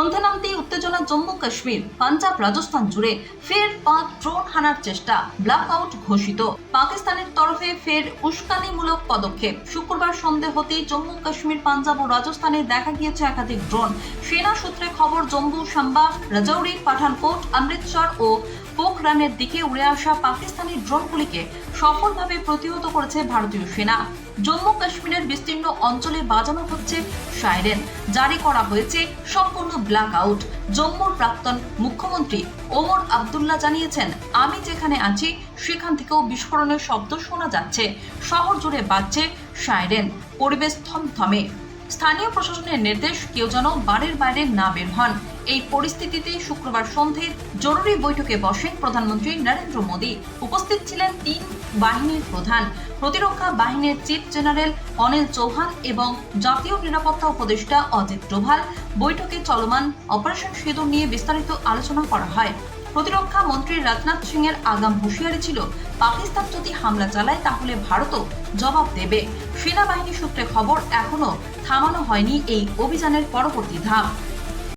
সন্ধে নামতেই উত্তেজনা জম্মু কাশ্মীর, পাঞ্জাব, রাজস্থান জুড়ে ফের পাঁচ ড্রোন হানার চেষ্টা ব্ল্যাক আউট ঘোষিত। পাকিস্তানের তরফে ফের উস্কানিমূলক পদক্ষেপ। শুক্রবার সন্ধে হতেই জম্মু কাশ্মীর, পাঞ্জাব ও রাজস্থানে দেখা গিয়েছে একাধিক ড্রোন সেনা সূত্রে খবর, জম্মু সাম্বা, রাজৌরি, পাঠানকোট, অমৃতসর ও পোখরানের দিকে উড়ে আসা পাকিস্তানি ড্রোনগুলিকে সফলভাবে প্রতিহত করেছে ভারতীয় সেনা। জম্মু কাশ্মীরের বিস্তীর্ণ অঞ্চলে বাজানো হচ্ছে সাইরেন। জারি করা হয়েছে সম্পূর্ণ ব্ল্যাক আউট। জম্মুর প্রাক্তন মুখ্যমন্ত্রী ওমর আবদুল্লাহ জানিয়েছেন, আমি যেখানে আছি, সেখান থেকেও বিস্ফোরণের শব্দ শোনা যাচ্ছে। শহর জুড়ে বাজছে সাইরেন, পরিবেশ থমথমে। স্থানীয় প্রশাসনের নির্দেশ, কেউ যেন বাড়ির বাইরে না বের হন। এই পরিস্থিতিতে শুক্রবার সন্ধে জরুরি বৈঠকে বসেন প্রধানমন্ত্রী নরেন্দ্র মোদী। উপস্থিত ছিলেন তিন বাহিনীর প্রধান। প্রতিরক্ষা বাহিনীর চিফ জেনারেল অনিল চৌহান এবং জাতীয় নিরাপত্তা উপদেষ্টা অজিত ডোভাল বৈঠকে চলমান অপারেশন সেতু নিয়ে বিস্তারিত আলোচনা করা হয়। প্রতিরক্ষা মন্ত্রী রাজনাথ সিং এর আগাম হুঁশিয়ারি ছিল, পাকিস্তান যদি হামলা চালায় তাহলে ভারতও জবাব দেবে। সেনাবাহিনী সূত্রে খবর, এখনও থামানো হয়নি এই অভিযানের পরবর্তী ধাপ।